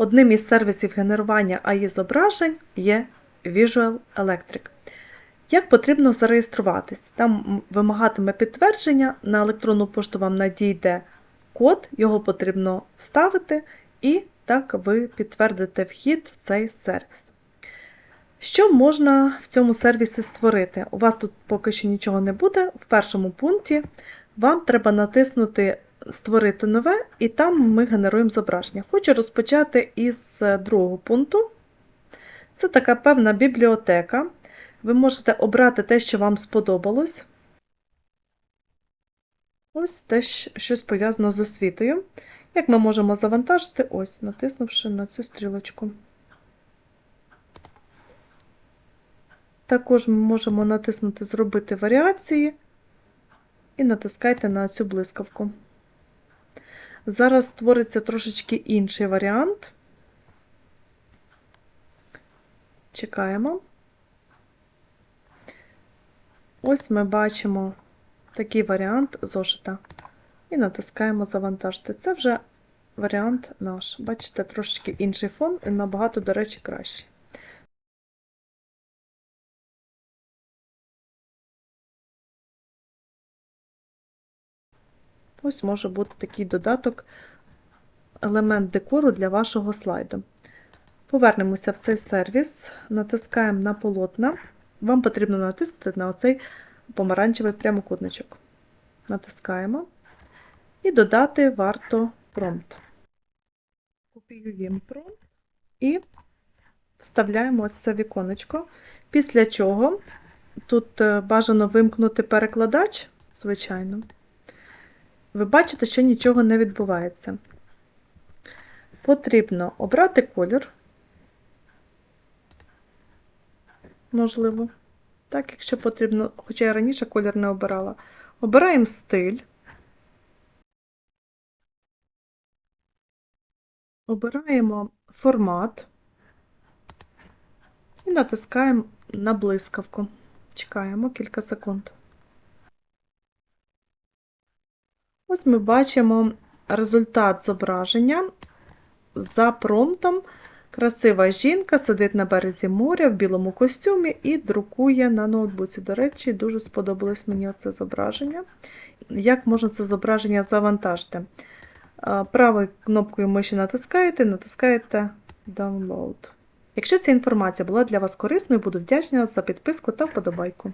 Одним із сервісів генерування AI зображень є Visual Electric. Як потрібно зареєструватись? Там вимагатиме підтвердження, на електронну пошту вам надійде код, його потрібно вставити, і так ви підтвердите вхід в цей сервіс. Що можна в цьому сервісі створити? У вас тут поки що нічого не буде. В першому пункті вам треба натиснути Створити нове, і там ми генеруємо зображення. Хочу розпочати із е, другого пункту. Це така певна бібліотека. Ви можете обрати те, що вам сподобалось. Ось те, щось пов'язано з освітою. Як ми можемо завантажити? Ось, натиснувши на цю стрілочку. Також ми можемо натиснути Зробити варіації і натискайте на цю блискавку. Зараз створиться трошечки інший варіант. Чекаємо. Ось ми бачимо такий варіант зошита. І натискаємо Завантажити. Це вже варіант наш. Бачите, трошечки інший фон і набагато, до речі, кращий. Ось може бути такий додаток, елемент декору для вашого слайду. Повернемося в цей сервіс, натискаємо на полотна. Вам потрібно натиснути на оцей помаранчевий прямокутничок. Натискаємо і додати варто промпт. Копіюємо промпт і вставляємо ось це віконечко. Після чого тут е, бажано вимкнути перекладач, звичайно. Ви бачите, що нічого не відбувається. Потрібно обрати колір. Можливо. Так, якщо потрібно, хоча я раніше колір не обирала. Обираємо стиль. Обираємо формат і натискаємо на блискавку. Чекаємо кілька секунд. Ось ми бачимо результат зображення за промптом. Красива жінка сидить на березі моря в білому костюмі і друкує на ноутбуці. До речі, дуже сподобалось мені це зображення. Як можна це зображення завантажити? Правою кнопкою миші натискаєте, натискаєте Download. Якщо ця інформація була для вас корисною, буду вдячна за підписку та вподобайку.